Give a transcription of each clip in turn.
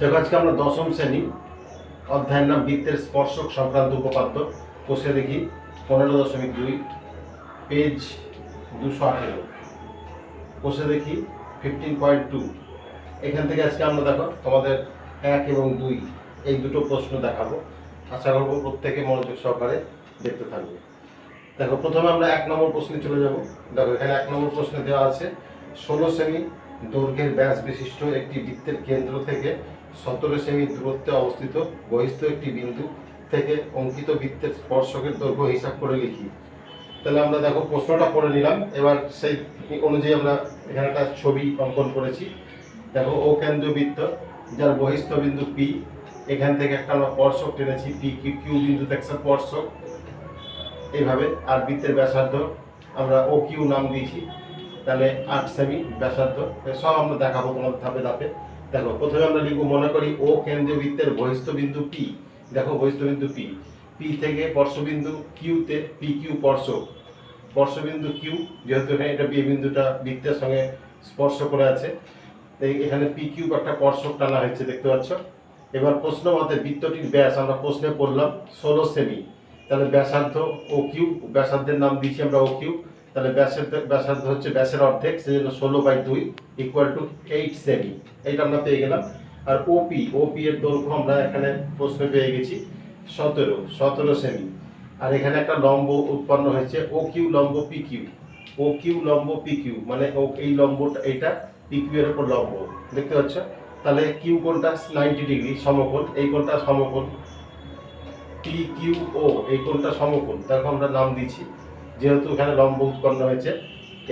দেখো, আজকে আমরা দশম শ্রেণি, অধ্যায়ের নাম বৃত্তের স্পর্শক সংক্রান্ত উপপাদ্য। কোষে দেখি পনেরো দশমিক দুই পেজ দুশো আঠেরো। কোষে দেখি ফিফটিন পয়েন্ট টু এখান থেকে আজকে আমরা দেখো তোমাদের এক এবং দুই, এই দুটো প্রশ্ন দেখাবো। আশা করব প্রত্যেকে মনোযোগ সহকারে দেখতে থাকবে। দেখো, প্রথমে আমরা এক নম্বর প্রশ্নে চলে যাব। দেখো, এখানে এক নম্বর প্রশ্নে দেওয়া আছে, ষোলো সেমি দৈর্ঘ্যের ব্যাস বিশিষ্ট একটি বৃত্তের কেন্দ্র থেকে সতেরো সেমি দূরত্বে অবস্থিত বহিস্থ একটি বিন্দু থেকে অঙ্কিত বৃত্তের স্পর্শকের দৈর্ঘ্য হিসাব করে লিখি। তাহলে আমরা দেখো প্রশ্নটা পড়ে নিলাম। এবার সেই অনুযায়ী আমরা এখানে একটা ছবি অঙ্কন করেছি। দেখো, ও কেন্দ্রীয় বৃত্ত, যার বহিস্থ বিন্দু পি এখান থেকে একটা আমরা স্পর্শক টেনেছি পি কিউ কিউ বিন্দুতে একটা স্পর্শক। এইভাবে আর বৃত্তের ব্যাসার্ধ আমরা ও কিউ নাম দিয়েছি। তাহলে আট সেমি ব্যাসার্ধ। সব আমরা দেখাবো তোমাদের ধাপে ধাপে। দেখো, প্রথমে আমরা লিখব, মনে করি ও কেন্দ্রীয় বৃত্তের বহিস্থ বিন্দু পি দেখো বহিস্থ বিন্দু পি পি থেকে স্পর্শবিন্দু কিউতে পি কিউ স্পর্শক স্পর্শবিন্দু কিউ যেহেতু এখানে এটা বি বিন্দুটা বৃত্তের সঙ্গে স্পর্শ করে আছে। এখানে পি কিউ একটা স্পর্শক টানা হয়েছে, দেখতে পাচ্ছ? এবার প্রশ্ন মতে বৃত্তটির ব্যাস, আমরা প্রশ্নে পড়লাম, ষোলো সেমি। তাহলে ব্যাসার্ধ ও কিউ ব্যাসার্ধের নাম দিয়েছি আমরা ও কিউ তাহলে ব্যাসের ব্যাসার্ধ হচ্ছে ব্যাসের অর্ধেক, সেজন্য ষোলো বাই দুই ইকুয়াল টু এইট সেমি এইটা আমরা পেয়ে গেলাম। আর ওপি ওপি এর দৈর্ঘ্য আমরা এখানে প্রশ্নে পেয়ে গেছি সতেরো সতেরো সেমি আর এখানে একটা লম্ব উৎপন্ন হয়েছে ও কিউ লম্ব পি কিউ ও কিউ লম্ব পি কিউ মানে ও এই লম্বটা, এইটা পি কিউ এর উপর লম্ব। দেখতে পাচ্ছ? তাহলে কিউ কোনটা? নাইনটি ডিগ্রি সমকোণ। এই কোনটা সমকোণ? পি কিউ ও এই কোনটা সমকোণ? দেখো আমরা নাম দিয়েছি। যেহেতু এখানে লম্ব উৎপন্ন হয়েছে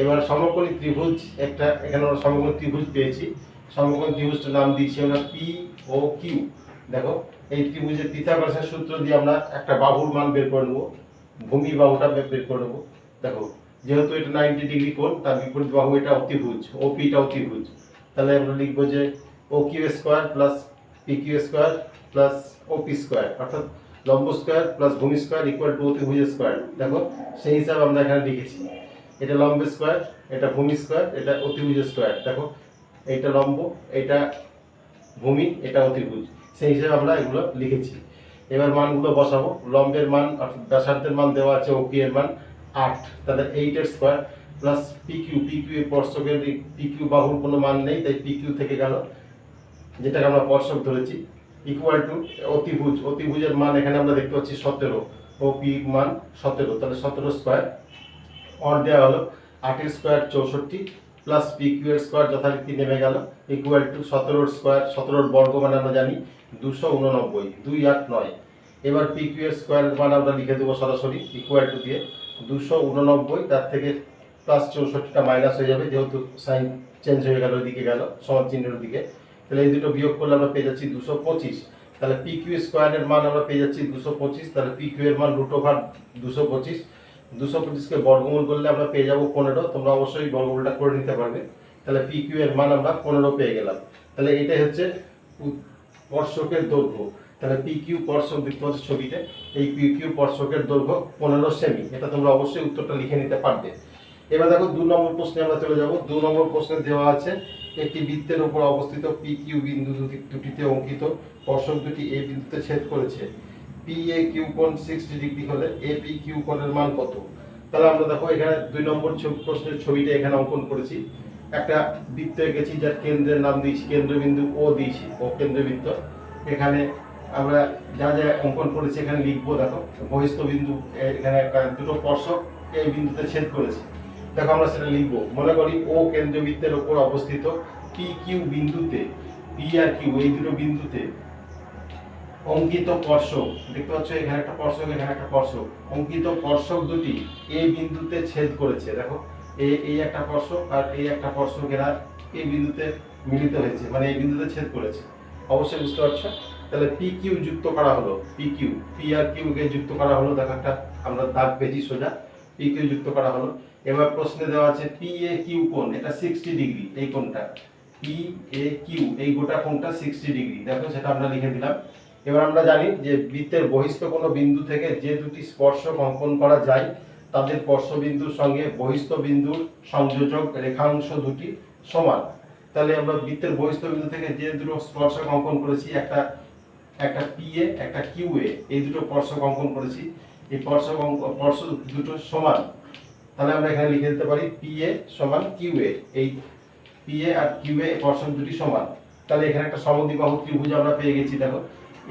এবার সমকোণী ত্রিভুজ, একটা এখানে আমরা সমকোণী ত্রিভুজ পেয়েছি। সমকোণী ত্রিভুজটার নাম দিয়েছি আমরা পি ও কিউ দেখো, এই ত্রিভুজের পিথাগোরাসের সূত্র দিয়ে আমরা একটা বাহুর মান বের করে নেব। ভূমি বাহুটা বের করে নেব। দেখো, যেহেতু এটা নাইনটি ডিগ্রি কোণ, তার বিপরীত বাহু এটা অতিভুজ ও পিটা অতিভুজ তাহলে আমরা লিখব যে O Q square plus P Q square plus O P square অর্থাৎ লম্ব স্কোয়ার প্লাস ভূমি স্কোয়ার ইকুয়াল টু অতিভুজ স্কোয়ার দেখো, সেই হিসাবে আমরা এখানে লিখেছি। এটা লম্ব স্কোয়ার এটা ভূমি স্কোয়ার এটা অতিভুজ স্কোয়ার দেখো, এইটা লম্ব এটা ভূমি, এটা অতিভুজ। সেই হিসেবে আমরা এগুলো লিখেছি। এবার মানগুলো বসাবো। লম্বের মান ব্যাসার্ধের মান দেওয়া আছে ও এর মান আট। তাহলে এইটের square plus P Q P Q এর স্পর্শকের পি কিউ বাহুর কোনো মান নেই, তাই পি কিউ থেকে গেল। যেটাকে আমরা স্পর্শক ধরেছি। ইকুয়াল টু অতিভুজ, অতিভুজের মান এখানে আমরা দেখতে পাচ্ছি সতেরো। ও মান সতেরো, তাহলে সতেরো স্কোয়ার অর দেওয়া হলো আটের স্কোয়ার চৌষট্টি প্লাস পি কিউ স্কোয়ার যথারীতি নেমে গেল ইকুয়াল টু সতেরোর স্কোয়ার সতেরোর বর্গ মানে আমরা জানি দুশো উননব্বই, দুই আট নয়। এবার পি কিউ স্কোয়ার মান আমরা লিখে দেবো সরাসরি ইকুয়াল টু দিয়ে। দুশো উননব্বই, তার থেকে প্লাস চৌষট্টিটা মাইনাস হয়ে যাবে, যেহেতু সাইন চেঞ্জ হয়ে গেল, ওইদিকে গেল, সমান চিহ্নের দিকে। তাহলে এই দুটো বিয়োগ করলে আমরা পেয়ে যাচ্ছি দুশো পঁচিশ। তাহলে পি কিউ স্কোয়ারের মান আমরা পেয়ে যাচ্ছি দুশো পঁচিশ, তাহলে পি কিউ এর মান রুট ওভার দুশো পঁচিশ। দুশো পঁচিশকে বর্গমূল করলে আমরা পেয়ে যাব পনেরো, তোমরা অবশ্যই বর্গমূলটা করে নিতে পারবে। তাহলে পি কিউ এর মান আমরা পনেরো পেয়ে গেলাম। তাহলে এটাই হচ্ছে স্পর্শকের দৈর্ঘ্য। তাহলে পি কিউ স্পর্শক দেখতে পাচ্ছ ছবিতে, এই পি কিউ স্পর্শকের দৈর্ঘ্য পনেরো সেমি এটা তোমরা অবশ্যই উত্তরটা লিখে নিতে পারবে। এবার দেখো দু নম্বর প্রশ্নে আমরা চলে যাব। দু নম্বর প্রশ্নে দেওয়া আছে একটি বৃত্তের উপর অবস্থিত পি কিউ বিন্দু দুটিতে অঙ্কিত স্পর্শক দুটি এই বিন্দুতে ছেদ করেছে। পি এ কিউ কোণ সিক্সটি ডিগ্রি হলে এ পি কিউ কোণের মান কত? তাহলে আমরা দেখো এখানে দুই নম্বর প্রশ্নের ছবিটা এখানে অঙ্কন করেছি। একটা বৃত্ত এঁকেছি যার কেন্দ্রের নাম দিয়েছি, কেন্দ্রবিন্দু ও দিয়েছি, ও কেন্দ্রবৃত্ত। এখানে আমরা যা যা অঙ্কন করেছি এখানে লিখব, দেখো বহিস্থ বিন্দু এখানে দুটো স্পর্শক এই বিন্দুতে ছেদ করেছে। দেখো আমরা সেটা লিখব। মনে করি ও কেন্দ্রবৃত্তের ওপর অবস্থিত পি কিউ বিন্দুতে পি আর কিউ এই দুটো বিন্দুতে অঙ্কিত স্পর্শক দেখতে পাচ্ছ, এখানে একটা স্পর্শক এখানে একটা স্পর্শক অঙ্কিত স্পর্শক দুটি এই বিন্দুতে ছেদ করেছে। দেখো এই এই একটা স্পর্শক আর এই একটা স্পর্শক এরা এই বিন্দুতে মিলিত হয়েছে মানে এই বিন্দুতে ছেদ করেছে। অবশ্যই বুঝতে পারছ? তাহলে পি কিউ যুক্ত করা হলো পি কিউ পি আর কিউ কে যুক্ত করা হলো, দেখো একটা আমরা দাগ পেয়েছি সোজা। পি কিউ যুক্ত করা হলো। এবার প্রশ্নে দেওয়া আছে পি এ কিউ কোণ, এটা সিক্সটি ডিগ্রি এই কোণটা। পি এ কিউ এই গোটা কোণটা সিক্সটি ডিগ্রি দেখো, সেটা আমরা লিখে দিলাম। এবার আমরা জানি যে বৃত্তের বহিস্থ কোনো বিন্দু থেকে যে দুটি স্পর্শক অঙ্কন করা যায়, তাদের স্পর্শ বিন্দুর সঙ্গে বহিস্থ বিন্দুর সংযোজক রেখাংশ দুটি সমান। তাহলে আমরা বৃত্তের বহিস্থ বিন্দু থেকে যে দুটো স্পর্শক অঙ্কন করেছি, একটা একটা পি এ একটা কিউএ এই দুটো স্পর্শক অঙ্কন করেছি। এই স্পর্শক অঙ্ক স্পর্শ দুটো সমান। তাহলে আমরা এখানে লিখে দিতে পারি পি এ সমান কিউএ এই পি এ আর কিউএ স্পর্শক দুটি সমান। তাহলে এখানে একটা সমদ্বিবাহু ত্রিভুজ আমরা পেয়ে গেছি, দেখো।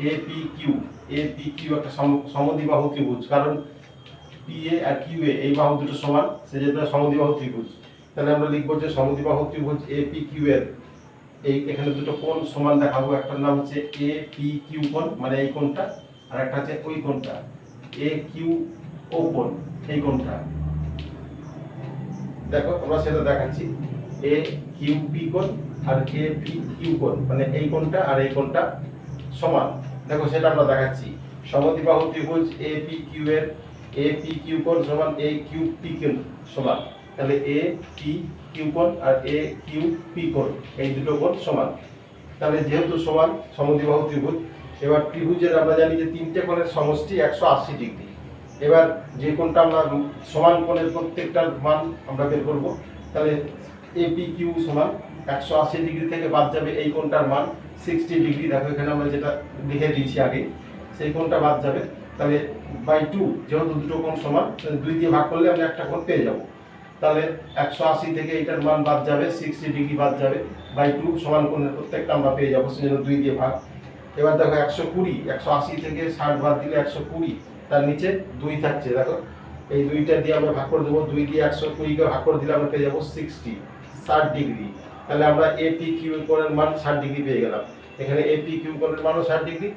A P Q A P Q একটা সম- সমদ্বিবাহু ত্রিভুজ। কারণ পি এ আর কিউএ এই বাহু দুটো সমান, সেজন্য সমদ্বিবাহু ত্রিভুজ। তাহলে আমরা লিখব যে সমদ্বিবাহু ত্রিভুজ এ পি কিউ এর এই এখানে দুটো কোণ সমান দেখাবো। একটার নাম হচ্ছে এ পি কিউ কোণ মানে এই কোণটা, আর একটা হচ্ছে ওই কোণটা। এ কিউ ও কোণ, এই কোণটা। দেখো, আমরা সেটা দেখাচ্ছি। এ কিউ পি কোণ আর এ পি কিউ কোণ মানে এই কোণটা আর এই কোণটা সমান। দেখো, সেটা আমরা দেখাচ্ছি। সমদ্বিবাহু ত্রিভুজ এ পি কিউ এর এ পি কিউ কোণ সমান এ কিউ পি কোণ সমান। তাহলে এ পি কিউ কোণ আর এ কিউ পি কোণ, এই দুটো কোণ সমান। তাহলে যেহেতু সমান, সমদ্বিবাহু ত্রিভুজ, এবার ত্রিভুজের আমরা জানি যে তিনটে কোণের সমষ্টি একশো আশি ডিগ্রি। এবার যে কোনটা আমরা সমান কোণের প্রত্যেকটার মান আমরা বের করব, তাহলে এ পি কিউ সমান একশো আশি ডিগ্রি থেকে বাদ যাবে এই কোণটার মান, সিক্সটি ডিগ্রি। দেখো এখানে আমরা যেটা লিখে দিয়েছি আগে, সেই কোণটা বাদ যাবে। তাহলে বাই টু যেহেতু দুটো কোণ সমান দুই দিয়ে ভাগ করলে আমরা একটা কোণ পেয়ে যাব। তাহলে একশো আশি থেকে এটার মান বাদ যাবে, সিক্সটি ডিগ্রি বাদ যাবে। বাই টু সমান কোণের প্রত্যেকটা আমরা পেয়ে যাব, সেজন্য দুই দিয়ে ভাগ। এবার দেখো একশো কুড়ি, একশো আশি থেকে ষাট বাদ দিলে একশো কুড়ি। তার নিচে দুই থাকছে, দেখো। এই দুইটা দিয়ে আমরা ভাগ করে দেবো, দুই দিয়ে একশো কুড়িকে ভাগ করে দিলে আমরা পেয়ে যাব সিক্সটি ষাট ডিগ্রি তাহলে আমরা এ পি কিউ কোণের মান ষাট ডিগ্রি পেয়ে গেলাম। এখানে এ পি কিউ কোণের মানও ষাট ডিগ্রি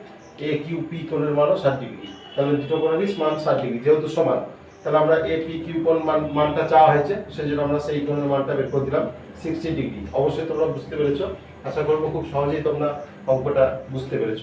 এ কিউ পি কোণের মানও ষাট ডিগ্রি তাহলে দুটো কোণেরই মান ষাট ডিগ্রি যেহেতু সমান। তাহলে আমরা এ পি কিউ কোণ মান মানটা চাওয়া হয়েছে সেই জন্য আমরা সেই কোণের মানটা বের করে দিলাম সিক্সটি ডিগ্রি অবশ্যই তোমরা বুঝতে পেরেছ। আশা করব খুব সহজেই তোমরা অঙ্কটা বুঝতে পেরেছ।